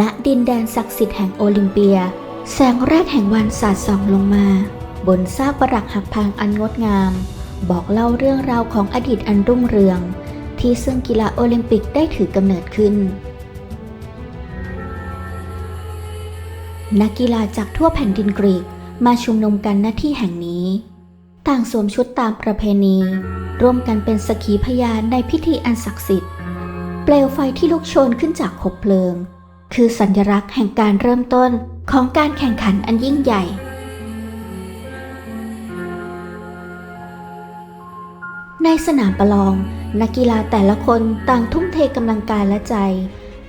ณดินแดนศักดิ์สิทธิ์แห่งโอลิมเปีย แสงแรกแห่งวันสาดส่องลงมา บนซากปรักหักพังอันงดงาม บอกเล่าเรื่องราวของอดีตอันรุ่งเรือง ที่ซึ่งกีฬาโอลิมปิกได้ถือกำเนิดขึ้น นักกีฬาจากทั่วแผ่นดินกรีกมาชุมนุมกันณที่แห่งนี้ ต่างสวมชุดตามประเพณี ร่วมกันเป็นสกีพยานในพิธีอันศักดิ์สิทธิ์ เปลวไฟที่ลุกโชนขึ้นจากคบเพลิง คือสัญลักษณ์แห่งการเริ่มต้นของการแข่งขันอันยิ่งใหญ่ ในสนามประลอง นักกีฬาแต่ละคนต่างทุ่มเทกำลังกายและใจ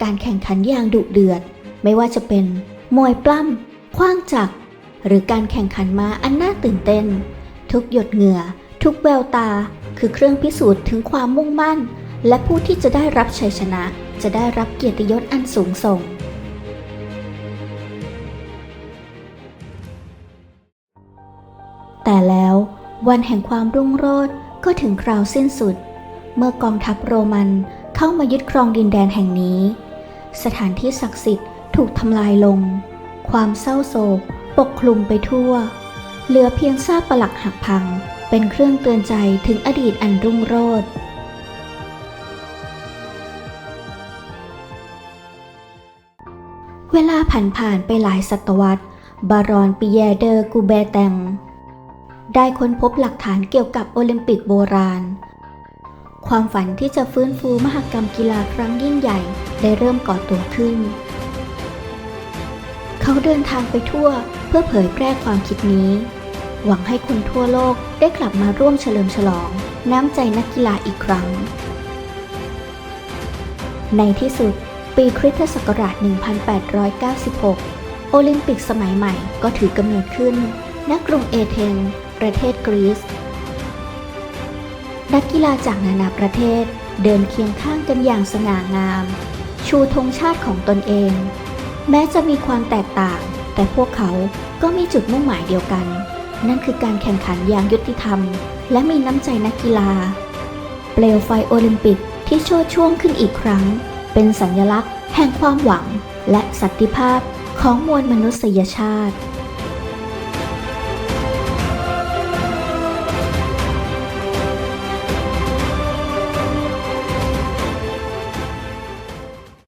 การแข่งขันอย่างดุเดือด ไม่ว่าจะเป็น มวยปล้ำคว้างจักร หรือการแข่งขันม้าอันน่าตื่นเต้น ทุกหยดเหงื่อ ทุกแววตา คือเครื่องพิสูจน์ถึงความมุ่งมั่น และผู้ที่จะได้รับชัยชนะจะได้รับเกียรติยศอันสูงส่ง วันแห่งความรุ่งโรจน์ก็ถึงคราวสิ้นสุด เมื่อกองทัพโรมันเข้ามายึดครองดินแดนแห่งนี้ สถานที่ศักดิ์สิทธิ์ถูกทำลายลง ความเศร้าโศก ปกคลุมไปทั่ว เหลือเพียงซากปลักหักพัง เป็นเครื่องเตือนใจถึงอดีตอันรุ่งโรจน์เวลาผ่านผ่านไปหลายศตวรรษ บารอนปิแยเดอร์กูเบแตง ได้ค้นพบหลักฐานเกี่ยวกับโอลิมปิกโบราณ ความฝันที่จะฟื้นฟูมหกรรมกีฬาครั้งยิ่งใหญ่ได้เริ่มก่อตัวขึ้น เขาเดินทางไปทั่วเพื่อเผยแพร่ความคิดนี้ หวังให้คนทั่วโลกได้กลับมาร่วมเฉลิมฉลอง น้ำใจนักกีฬาอีกครั้ง ในที่สุด ปีคริสตศักราช 1896 โอลิมปิกสมัยใหม่ก็ถือกำเนิดขึ้นณกรุงเอเธนส์ ประเทศกรีซนักกีฬาจากนานาประเทศเดินเคียงข้างกันอย่างสง่างาม ชูธงชาติของตนเอง แม้จะมีความแตกต่าง แต่พวกเขาก็มีจุดมุ่งหมายเดียวกัน นั่นคือการแข่งขันอย่างยุติธรรม และมีน้ำใจนักกีฬา เปลวไฟโอลิมปิกที่โชดช่วงขึ้นอีกครั้ง เป็นสัญลักษณ์ แห่งความหวัง และสันติภาพของมวลมนุษยชาติ